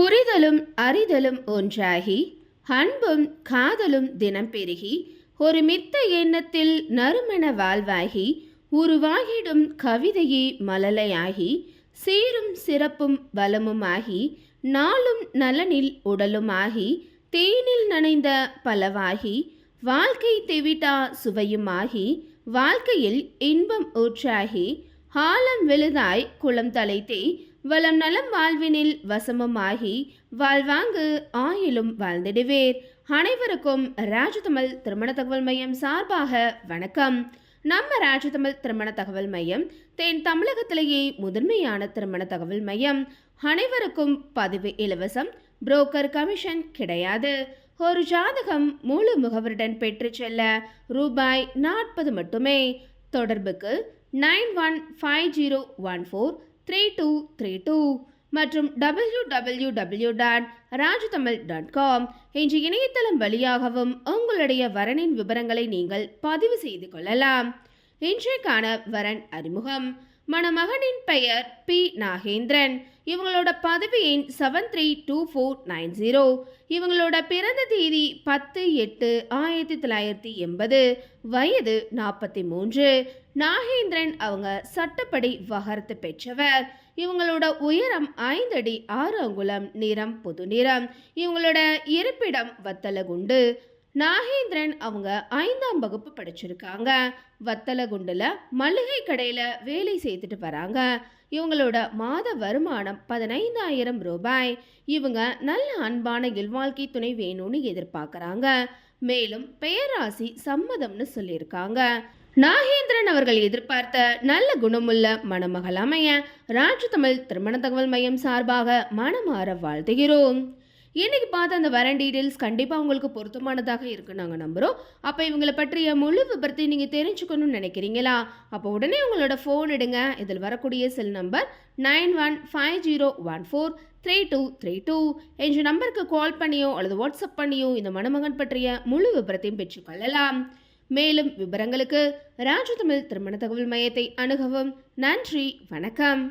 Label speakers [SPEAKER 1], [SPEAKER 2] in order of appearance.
[SPEAKER 1] புரிதலும் அறிதலும் ஒன்றாகி அன்பும் காதலும் தினம் பெருகி ஒரு மித்த எண்ணத்தில் நறுமண வாழ்வாகி உருவாகிடும் கவிதையே மலலையாகி சீரும் சிறப்பும் பலமுமாகி நாளும் நலனில் உடலுமாகி தேனில் நனைந்த பலவாகி வாழ்க்கை தெவிட்டா சுவையுமாகி வாழ்க்கையில் இன்பம் ஊற்றாகி ஆலம் விழுதாய் குளம் தலைத்தே வளம் நலம் வாழ்வினில் வசமுமாகி வாழ்வாங்கு ஆயிலும் வாழ்ந்திடுவேர். அனைவருக்கும் ராஜதமிழ் திருமண தகவல் மையம் சார்பாக வணக்கம். நம்ம ராஜதமிழ் திருமண தகவல் மையம் தென் தமிழகத்திலேயே முதன்மையான திருமண தகவல் மையம். அனைவருக்கும் பதிவு இலவசம் புரோக்கர் கமிஷன் கிடையாது. ஒரு ஜாதகம் முழு முகவருடன் பெற்று செல்ல ரூபாய் நாற்பது மட்டுமே. தொடர்புக்கு nine one five zero one four three two three two மற்றும் W W W dot Rajatamil dot com என்ற இணையதளம் வழியாகவும் உங்களுடைய வரனின் விவரங்களை நீங்கள் பதிவு செய்து கொள்ளலாம். இன்றைக்கான வரன் அறிமுகம். மணமகனின் பெயர் பி. நாகேந்திரன். இவங்களோட பதவி எண் seven three two four nine zero இவங்களோட பிறந்த தேதி பத்து எட்டு ஆயிரத்தி தொள்ளாயிரத்தி எண்பது. வயது நாற்பத்தி மூன்று. நாகேந்திரன் அவங்க சட்டப்படி வகரத்து பெற்றவர். இவங்களோட உயரம் ஐந்து அடி ஆறு அங்குலம் நிறம் புது நிறம். இவங்களோட இருப்பிடம் வத்தலகுண்டு. நாகேந்திரன் அவங்க ஐந்தாம் வகுப்பு படிச்சிருக்காங்க. வத்தலகுண்டில் மளிகை கடையில் வேலை செய்துட்டு வராங்க. இவங்களோட மாத வருமானம் பதினைந்தாயிரம் ரூபாய். இவங்க நல்ல அன்பான இல்வாழ்க்கை துணை வேணும்னு எதிர்பார்க்குறாங்க. மேலும் பெயராசி சம்மதம்னு சொல்லியிருக்காங்க. நாகேந்திரன் அவர்கள் எதிர்பார்த்த நல்ல குணமுள்ள மணமகள் அமைய ராஜ்தமிழ் திருமண தகவல் மையம் சார்பாக மனமாற வாழ்த்துகிறோம். இன்றைக்கி பார்த்த அந்த வரன் டீட்டெயில்ஸ் கண்டிப்பாக உங்களுக்கு பொருத்தமானதாக இருக்கு நாங்கள் நம்புகிறோம் அப்போ இவங்களை பற்றிய முழு விபரத்தை நீங்கள் தெரிஞ்சுக்கணும்னு நினைக்கிறீங்களா? அப்போ உடனே உங்களோட ஃபோன் எடுங்க. இதில் வரக்கூடிய cell number nine one five zero one four three two three two. என்ற நம்பருக்கு கால் பண்ணியோ அல்லது வாட்ஸ்அப் பண்ணியோ இந்த மணமகன் பற்றிய முழு விபரத்தையும் பெற்றுக்கொள்ளலாம் மேலும் விவரங்களுக்கு ராஜதமிழ் திருமண தகவல் மையத்தை அணுகவும். நன்றி வணக்கம்.